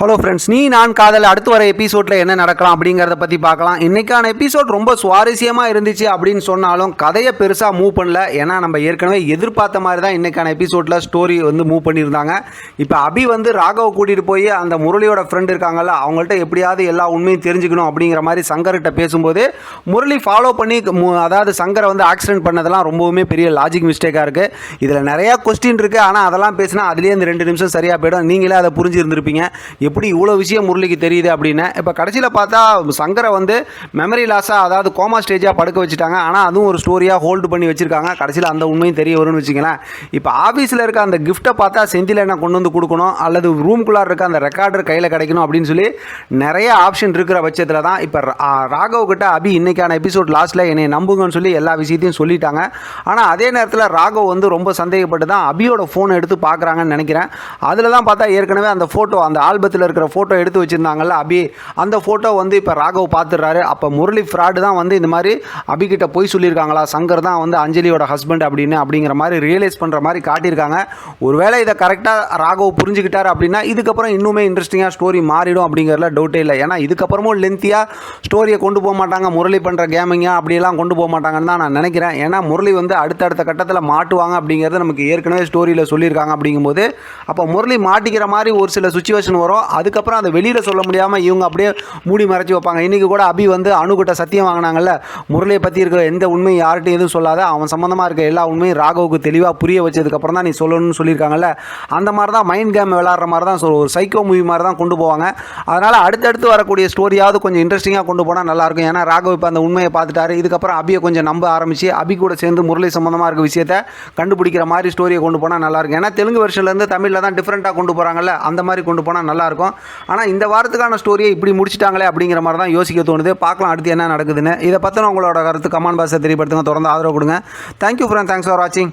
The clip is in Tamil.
ஹலோ ஃப்ரெண்ட்ஸ் நீ நான் காதல் அடுத்து வர எபிசோடில் என்ன நடக்கலாம் அப்படிங்கிறத பற்றி பார்க்கலாம். இன்றைக்கான எபிசோட் ரொம்ப சுவாரஸ்யமாக இருந்துச்சு அப்படின்னு சொன்னாலும் கதையை பெருசாக மூவ் பண்ணல. ஏன்னா நம்ம ஏற்கனவே எதிர்பார்த்த மாதிரி தான் இன்றைக்கான எபிசோடில் ஸ்டோரி வந்து மூவ் பண்ணியிருந்தாங்க. இப்போ அபி வந்து ராகவ கூட்டிகிட்டு போய் அந்த முரளியோட ஃப்ரெண்ட் இருக்காங்கல்ல அவங்கள்ட்ட எப்படியாவது எல்லா உண்மையும் தெரிஞ்சுக்கணும் அப்படிங்கிற மாதிரி சங்கர்கிட்ட பேசும்போது முரளி ஃபாலோ பண்ணி அதாவது சங்கரை வந்து ஆக்சிடென்ட் பண்ணதெல்லாம் ரொம்பவுமே பெரிய லாஜிக் மிஸ்டேக்காக இருக்குது இதில் நிறையா கொஸ்டின் இருக்குது ஆனால் அதெல்லாம் பேசினா அதுலேயே இந்த ரெண்டு நிமிஷம் சரியாக போயிடும். நீங்களே அதை புரிஞ்சிருந்திருப்பீங்க. எப்படி இவ்வளோ விஷயம் முரளிக்கு தெரியுது அப்படின்னு இப்போ கடைசியில் பார்த்தா சங்கரை வந்து மெமரி லாஸாக அதாவது கோமா ஸ்டேஜாக படுக்க வச்சுட்டாங்க. ஆனால் அதுவும் ஒரு ஸ்டோரியாக ஹோல்டு பண்ணி வச்சுருக்காங்க. கடைசியில் அந்த உண்மையும் தெரிய வரும்னு வச்சுக்கலாம் இப்போ ஆஃபீஸில் இருக்க அந்த கிஃப்ட்டை பார்த்தா செந்தில் என்ன கொண்டு வந்து கொடுக்கணும். அல்லது ரூம்குள்ளார் இருக்க அந்த ரெக்கார்டர் கையில் கிடைக்கணும் அப்படின்னு சொல்லி நிறைய ஆப்ஷன் இருக்கிற பட்சத்தில் தான் இப்போ ராகவ் கிட்ட அபி இன்னைக்கான எபிசோட் லாஸ்ட்டில் என்னை நம்புங்கன்னு சொல்லி எல்லா விஷயத்தையும் சொல்லிட்டாங்க. ஆனால் அதே நேரத்தில் ராகவ் வந்து ரொம்ப சந்தேகப்பட்டு தான் அபியோட ஃபோனை எடுத்து பார்க்குறாங்கன்னு நினைக்கிறேன். அதில் தான் பார்த்தா ஏற்கனவே அந்த ஃபோட்டோ அந்த ஆல்பத்தில் இருக்கிற ஃபோட்டோ எடுத்து வச்சுருந்தாங்கல்ல அபி. அந்த ஃபோட்டோ வந்து இப்போ ராகவ் பார்த்துடுறாரு அப்போ முரளி ஃப்ராடு தான் வந்து இந்த மாதிரி அபிகிட்ட போய் சொல்லியிருக்காங்களா? சங்கர் தான் வந்து அஞ்சலியோட ஹஸ்பண்ட் அப்படின்னு அப்படிங்கிற மாதிரி ரியலைஸ் பண்ணுற மாதிரி காட்டியிருக்காங்க. ஒருவேளை இதை கரெக்டாக ராகவ் புரிஞ்சுக்கிட்டார் அப்படின்னா இதுக்கப்புறம் இன்னுமே இன்ட்ரெஸ்டிங்காக ஸ்டோரி மாறிடும் அப்படிங்கிறதுல டவுட்டே இல்லை. ஏன்னா இதுக்கப்புறமும் லென்த்தியாக ஸ்டோரியை கொண்டு போக மாட்டாங்க. முரளி பண்ணுற கேமிங்காக அப்படியெல்லாம் கொண்டு போக மாட்டாங்கன்னு தான் நான் நினைக்கிறேன். ஏன்னா முரளி வந்து அடுத்தடுத்த கட்டத்தில் மாட்டுவாங்க அப்படிங்கிறது நமக்கு ஏற்கனவே ஸ்டோரியில் சொல்லியிருக்காங்க அப்படிங்கும்போது அப்போ முரளி மாட்டிக்கிற மாதிரி ஒரு சில சுச்சுவேஷன் வரும். அதுக்கப்புறம் அதை வெளியில் சொல்ல முடியாமல் இவங்க அப்படியே மூடி மறைச்சி வைப்பாங்க. இன்றைக்கி கூட அபி வந்து அணுகிட்ட சத்தியம் வாங்கினாங்கல்ல முரளியை பற்றி இருக்கிற எந்த உண்மையும் யார்கிட்டையும் எதுவும் சொல்லாத அவன் சம்மந்தமாக இருக்க எல்லா உண்மையும் ராகவுக்கு தெளிவாக புரிய வச்சதுக்கப்புறம் தான் நீ சொல்லணும்னு சொல்லியிருக்காங்கல்ல அந்த மாதிரி தான் மைண்ட் கேம் விளாட்ற மாதிரி தான் ஒரு சைக்கோ மூவி மாதிரி தான் கொண்டு போவாங்க. அதனால் அடுத்தடுத்து வரக்கூடிய ஸ்டோரியாவது கொஞ்சம் இன்ட்ரெஸ்டிங்காக கொண்டு போனால் நல்லாயிருக்கும் ஏன்னா ராகவ் இப்போ அந்த உண்மையை பார்த்துட்டாரு. இதுக்கப்புறம் அபியை கொஞ்சம் நம்ப ஆரம்பிச்சு அபி கூட சேர்ந்து முரளி சம்மந்தமாக இருக்க விஷயத்த கண்டுபிடிக்கிற மாதிரி ஸ்டோரியை கொண்டு போனால் நல்லாயிருக்கும் ஏன்னா தெலுங்கு வருஷன்லேருந்து தமிழில் தான் டிஃப்ரெண்ட்டாக கொண்டு போகிறாங்கல்ல அந்த மாதிரி கொண்டு போனால் நல்லாயிருக்கும் ஆனால் இந்த வாரத்துக்கான ஸ்டோரியை இப்படி முடிச்சிட்டாங்களே அப்படிங்கிற மாதிரி தான் யோசிக்க தோணுது. பார்க்கலாம் அடுத்து என்ன நடக்குதுன்னு. இதை பற்றின உங்களோட கருத்து கமெண்ட் பாக்ஸை தெரியப்படுத்துங்க. தொடர்ந்து ஆதரவு கொடுங்க. தேங்க்யூ ஃப்ரெண்ட் தேங்க்ஸ் ஃபார் வாட்சிங்